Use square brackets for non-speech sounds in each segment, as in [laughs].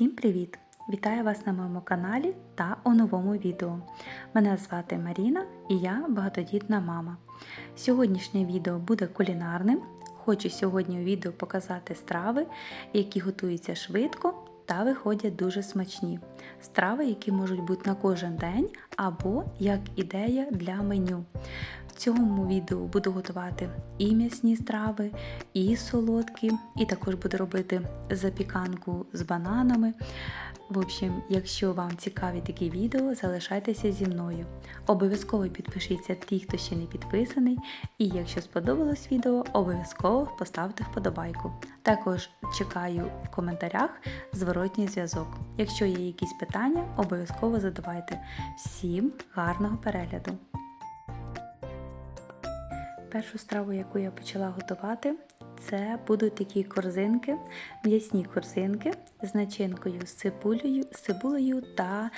Всім привіт! Вітаю вас на моєму каналі та у новому відео. Мене звати Маріна і я багатодітна мама. Сьогоднішнє відео буде кулінарним. Хочу сьогодні у відео показати страви, які готуються швидко та виходять дуже смачні. Страви, які можуть бути на кожен день або як ідея для меню. Цьому відео буду готувати і м'ясні страви, і солодкі, і також буду робити запіканку з бананами. В общем, якщо вам цікаві такі відео, залишайтеся зі мною. Обов'язково підпишіться ті, хто ще не підписаний. І якщо сподобалось відео, обов'язково поставте вподобайку. Також чекаю в коментарях зворотній зв'язок. Якщо є якісь питання, обов'язково задавайте. Всім гарного перегляду! Першу страву, яку я почала готувати, це будуть такі корзинки, м'ясні корзинки з начинкою з цибулею, цибулею та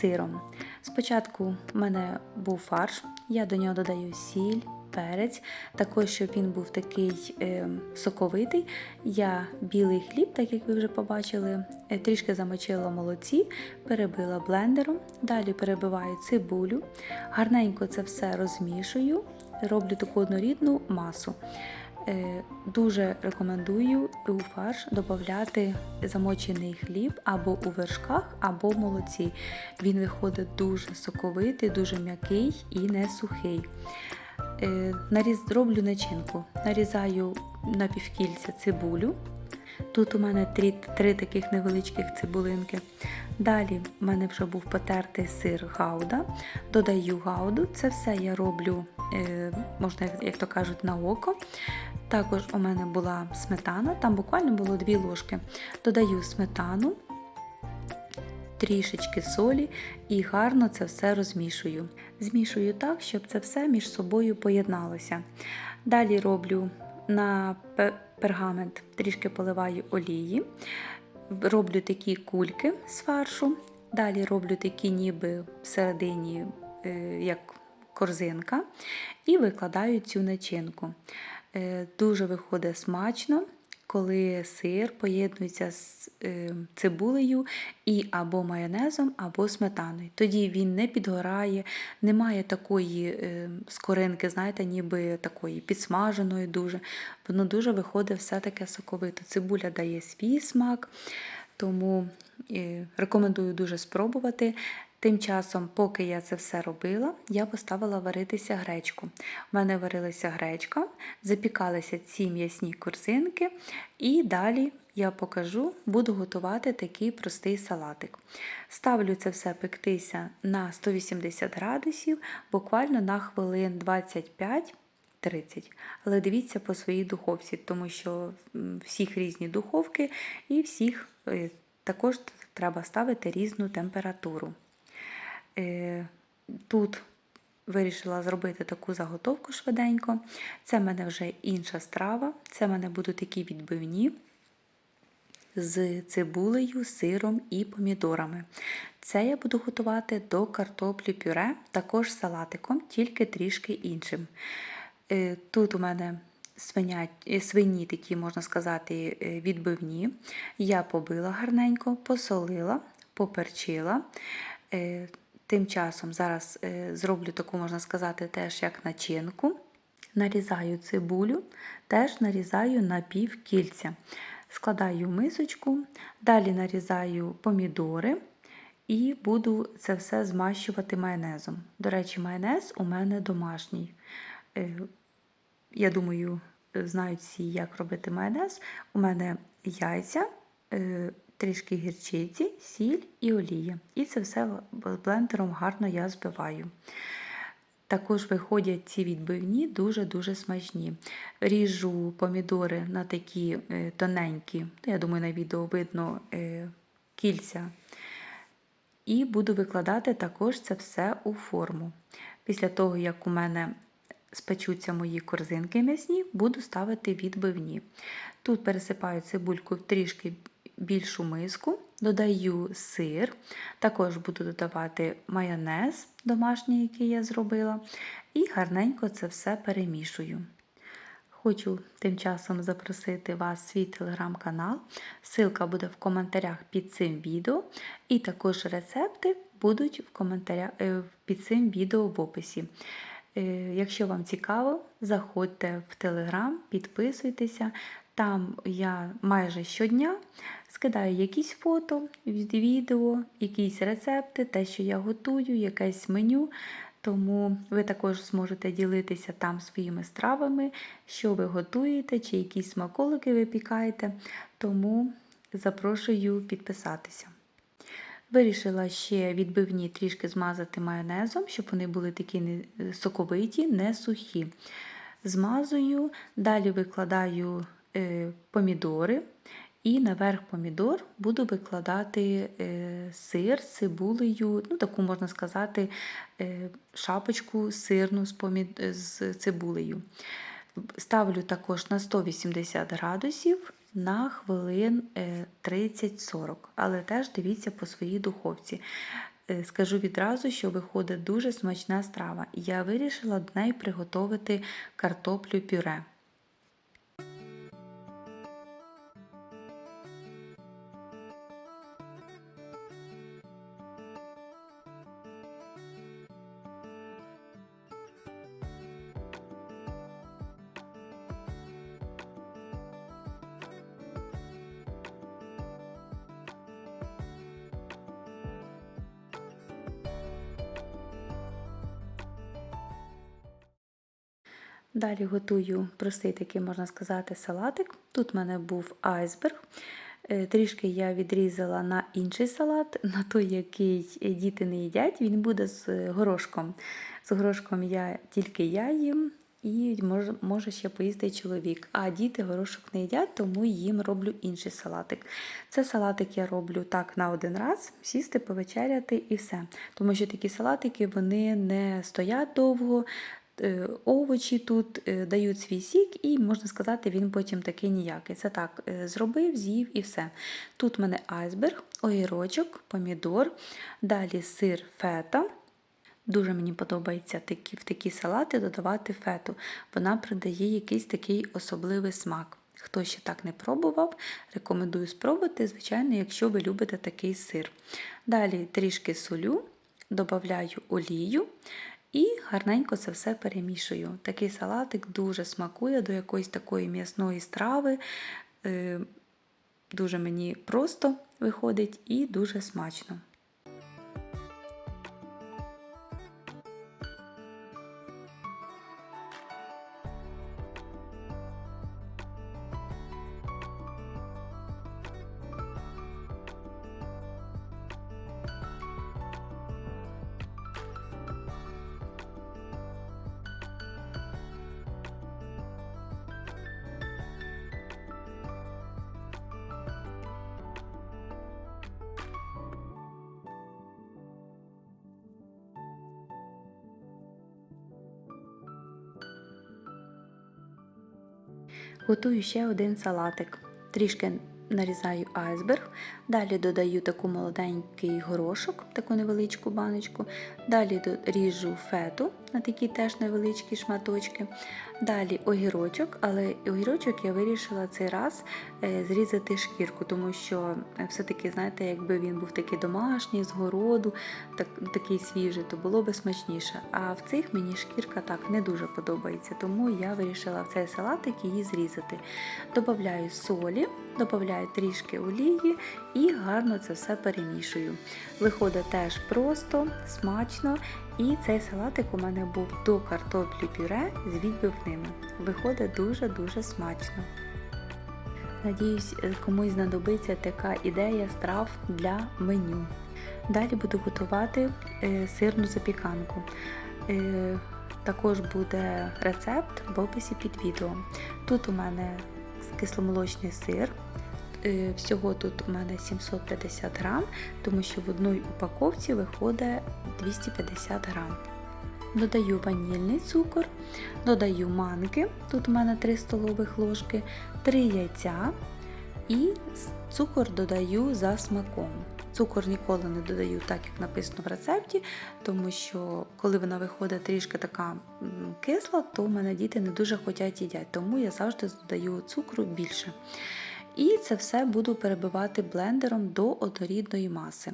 сиром. Спочатку в мене був фарш, я до нього додаю сіль, перець, також щоб він був такий е, соковитий. Я білий хліб, так як ви вже побачили, е, трішки замочила молоці, перебила блендером, далі перебиваю цибулю, гарненько це все розмішую, роблю таку однорідну масу. Е, Дуже рекомендую у фарш додати замочений хліб або у вершках, або в молоці. Він виходить дуже соковитий, дуже м'який і не сухий. Е, роблю начинку. Нарізаю на півкільця цибулю. Тут у мене три, три таких невеличких цибулинки. Далі в мене вже був потертий сир гауда. Додаю гауду. Це все я роблю, е, можна, як то кажуть, на око. Також у мене була сметана, там буквально було 2 ложки. Додаю сметану, трішечки солі і гарно це все розмішую. Змішую так, щоб це все між собою поєдналося. Далі роблю на пергамент, трішки поливаю олії, роблю такі кульки з фаршу. Далі роблю такі ніби всередині, е, як корзинка, і викладаю цю начинку. Е, дуже виходить смачно, коли сир поєднується з е, цибулею і або майонезом, або сметаною. Тоді він не підгорає, немає такої е, скоринки, знаєте, ніби такої підсмаженої дуже. Воно дуже виходить все таке соковито. Цибуля дає свій смак, тому рекомендую дуже спробувати. Тим часом, поки я це все робила, я поставила варитися гречку. У мене варилася гречка, запікалися ці м'ясні корзинки, і далі я покажу, буду готувати такий простий салатик. Ставлю це все пектися на 180 градусів, буквально на хвилин 25. 30. Але дивіться по своїй духовці, тому що всіх різні духовки і всіх е, також треба ставити різну температуру. Е, тут вирішила зробити таку заготовку швиденько. Це в мене вже інша страва, це в мене будуть такі відбивні з цибулею, сиром і помідорами. Це я буду готувати до картоплі пюре, також салатиком, тільки трішки іншим. Е, тут у мене свинять, е, свині такі, можна сказати, відбивні. Я побила гарненько, посолила, поперчила. Тим часом зараз е, зроблю таку, можна сказати, теж як начинку. Нарізаю цибулю, теж нарізаю на пів кільця. Складаю мисочку, далі нарізаю помідори і буду це все змащувати майонезом. До речі, майонез у мене домашній. Е, я думаю, знають всі, як робити майонез. У мене яйця. Трішки гірчиці, сіль і олія. І це все блендером гарно я збиваю. Також виходять ці відбивні дуже-дуже смачні. Ріжу помідори на такі е, тоненькі, я думаю, на відео видно е, кільця. І буду викладати також це все у форму. Після того, як у мене спечуться мої корзинки м'ясні, буду ставити відбивні. Тут пересипаю цибульку трішки більшу миску, додаю сир, також буду додавати майонез домашній, який я зробила, і гарненько це все перемішую. Хочу тим часом запросити вас в свій телеграм-канал. Ссылка буде в коментарях під цим відео, і також рецепти будуть в коментарях е, під цим відео в описі. Е, Якщо вам цікаво, заходьте в Телеграм, підписуйтеся. Там я майже щодня скидаю якісь фото, від- відео, якісь рецепти, те, що я готую, якесь меню. Тому ви також зможете ділитися там своїми стравами, що ви готуєте, чи якісь смаколики ви пікаєте. Тому запрошую підписатися. Вирішила ще відбивні трішки змазати майонезом, щоб вони були такі соковиті, не сухі. Змазую, далі викладаю е, помідори. І наверх помідор буду викладати е, сир з цибулею, ну таку можна сказати, е, шапочку сирну з, помід... з цибулею. Ставлю також на 180 градусів на хвилин е, 30-40, але теж дивіться по своїй духовці. Е, Скажу відразу, що виходить дуже смачна страва. Я вирішила до неї приготувати картоплю пюре. Далі готую простий такий, можна сказати, салатик. Тут в мене був айсберг. Е, Трішки я відрізала на інший салат, [laughs] на той, який діти не їдять. Він буде з горошком. З горошком я тільки я їм і може, ще поїсти чоловік. А діти горошок не їдять, тому їм роблю інший салатик. Це салатик я роблю так на один раз, сісти, повечеряти і все. Тому що такі салатики вони не стоять довго. Е, Овочі тут е, дають свій сік, і можна сказати, він потім такий ніякий. Це так, е, зробив, з'їв і все. Тут в мене айсберг, огірочок, помідор, далі сир фета. Дуже мені подобається такі, в такі салати додавати фету. Вона придає якийсь такий особливий смак. Хто ще так не пробував, рекомендую спробувати, звичайно, якщо ви любите такий сир. Далі трішки солю, додаю олію і гарненько це все перемішую. Такий салатик дуже смакує до якоїсь такої м'ясної страви. Е, Дуже мені просто виходить і дуже смачно. Готую ще один салатик. Трішки нарізаю айсберг, далі додаю таку молоденький горошок, таку невеличку баночку, далі ріжу фету на такі теж невеличкі шматочки. Далі огірочок, але огірочок я вирішила цей раз е, зрізати шкірку, тому що е, все-таки, знаєте, якби він був такий домашній, з городу, так, такий свіжий, то було би смачніше. А в цих мені шкірка так не дуже подобається, тому я вирішила в цей салатик її зрізати. Добавляю солі, додаю трішки олії і гарно це все перемішую. Виходить теж просто, смачно. І цей салатик у мене був до картоплі пюре з відбивними. Виходить дуже-дуже смачно. Надіюсь, комусь знадобиться така ідея страв для меню. Далі буду готувати е, сирну запіканку. Е, також буде рецепт в описі під відео. Тут у мене кисломолочний сир. Е, Всього тут у мене 750 грам, тому що в одній упаковці виходить 250 грам. Додаю ванільний цукор, додаю манки, тут у мене 3 столових ложки, 3 яйця і цукор додаю за смаком. Цукор ніколи не додаю так, як написано в рецепті, тому що коли вона виходить трішки така кисла, то в мене діти не дуже хочуть їдять, тому я завжди додаю цукру більше. І це все буду перебивати блендером до однорідної маси.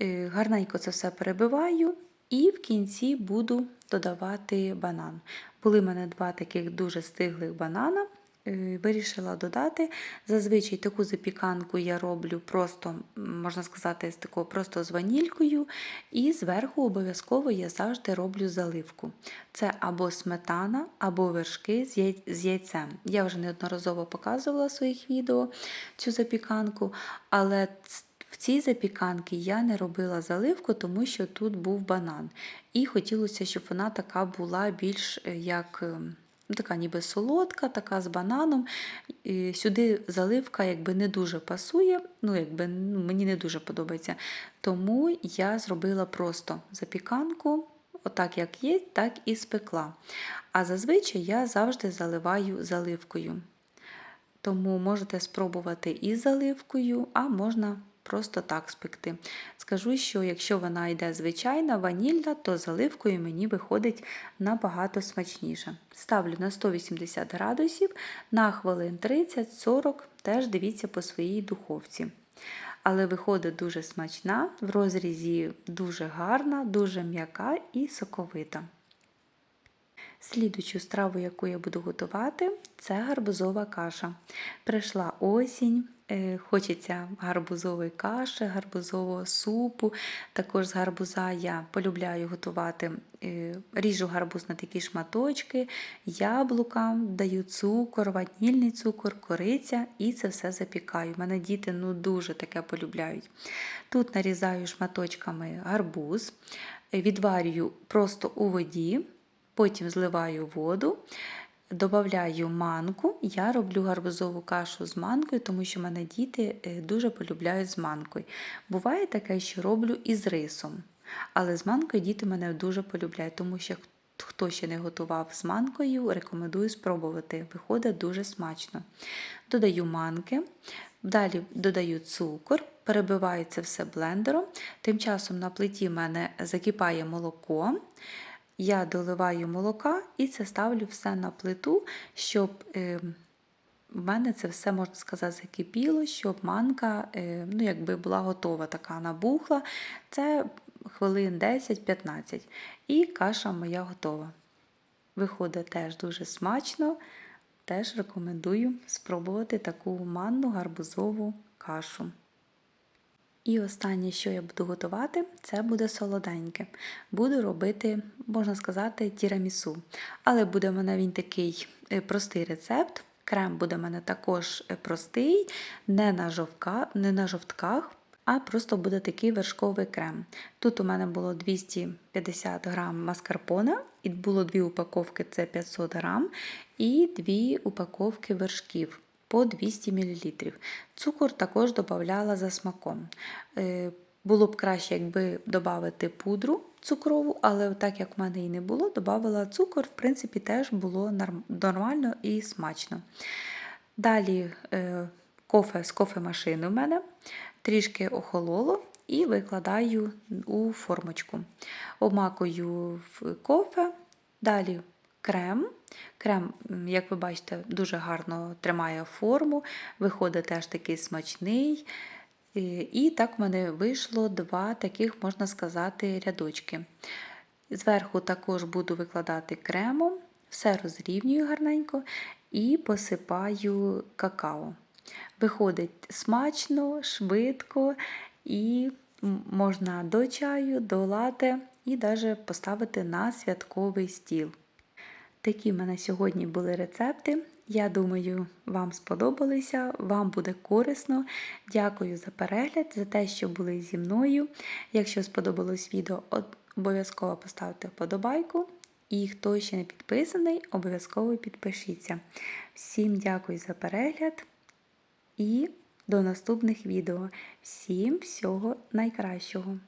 Е, Гарненько це все перебиваю і в кінці буду додавати банан. Були в мене два таких дуже стиглих банана. Е, Вирішила додати. Зазвичай таку запіканку я роблю просто, можна сказати, з такого просто з ванількою. І зверху обов'язково я завжди роблю заливку. Це або сметана, або вершки з яй- з яйцем. Я вже неодноразово показувала в своїх відео цю запіканку, але в цій запіканці я не робила заливку, тому що тут був банан. І хотілося, щоб вона така була більш е, як. Ну, така ніби солодка, така з бананом. І сюди заливка якби не дуже пасує, ну, якби, ну, мені не дуже подобається. Тому я зробила просто запіканку, отак як є, так і спекла. А зазвичай я завжди заливаю заливкою. Тому можете спробувати із заливкою, а можна просто так спекти. Скажу, що якщо вона йде звичайна, ванільна, то заливкою мені виходить набагато смачніше. Ставлю на 180 градусів на хвилин 30-40, теж дивіться по своїй духовці. Але виходить дуже смачна, в розрізі дуже гарна, дуже м'яка і соковита. Слідучу страву, яку я буду готувати, це гарбузова каша. Прийшла осінь, хочеться гарбузової каші, гарбузового супу. Також з гарбуза я полюбляю готувати. е, Ріжу гарбуз на такі шматочки, яблука, даю цукор, ванільний цукор, кориця і це все запікаю. У мене діти ну, дуже таке полюбляють. Тут нарізаю шматочками гарбуз, е, відварюю просто у воді. Потім зливаю воду, додаю манку. Я роблю гарбузову кашу з манкою, тому що мене діти е, дуже полюбляють з манкою. Буває таке, що роблю із рисом. Але з манкою діти мене дуже полюбляють, тому що хто ще не готував з манкою, рекомендую спробувати. Виходить дуже смачно. Додаю манки, далі додаю цукор, перебиваю це все блендером. Тим часом на плиті в мене закипає молоко. Я доливаю молока і це ставлю все на плиту, щоб е, в мене це все, можна сказати, закипіло, щоб манка е, ну, якби була готова, така набухла. Це хвилин 10-15. І каша моя готова. Виходить теж дуже смачно. Теж рекомендую спробувати таку манну гарбузову кашу. І останнє, що я буду готувати, це буде солоденьке. Буду робити, можна сказати, тірамісу. Але буде в мене він такий е, простий рецепт. Крем буде в мене також е, простий, не на, жовка, не на жовтках, а просто буде такий вершковий крем. Тут у мене було 250 грам маскарпоне, і було дві упаковки це 500 грам, і дві упаковки вершків по 200 мл. Цукор також додавала за смаком. Е, Було б краще, якби додати пудру цукрову, але так як в мене і не було, додавала цукор, в принципі, теж було нормально і смачно. Далі е, кофе з кофемашини в мене трішки охололо і викладаю у формочку. Обмакую в кофе, далі крем. Крем, як ви бачите, дуже гарно тримає форму, виходить теж такий смачний. І так в мене вийшло два таких, можна сказати, рядочки. Зверху також буду викладати кремом, все розрівнюю гарненько і посипаю какао. Виходить смачно, швидко і можна до чаю, до лате і навіть поставити на святковий стіл. Такі в мене сьогодні були рецепти. Я думаю, вам сподобалися, вам буде корисно. Дякую за перегляд, за те, що були зі мною. Якщо сподобалось відео, обов'язково поставте вподобайку. І хто ще не підписаний, обов'язково підпишіться. Всім дякую за перегляд і до наступних відео. Всім всього найкращого!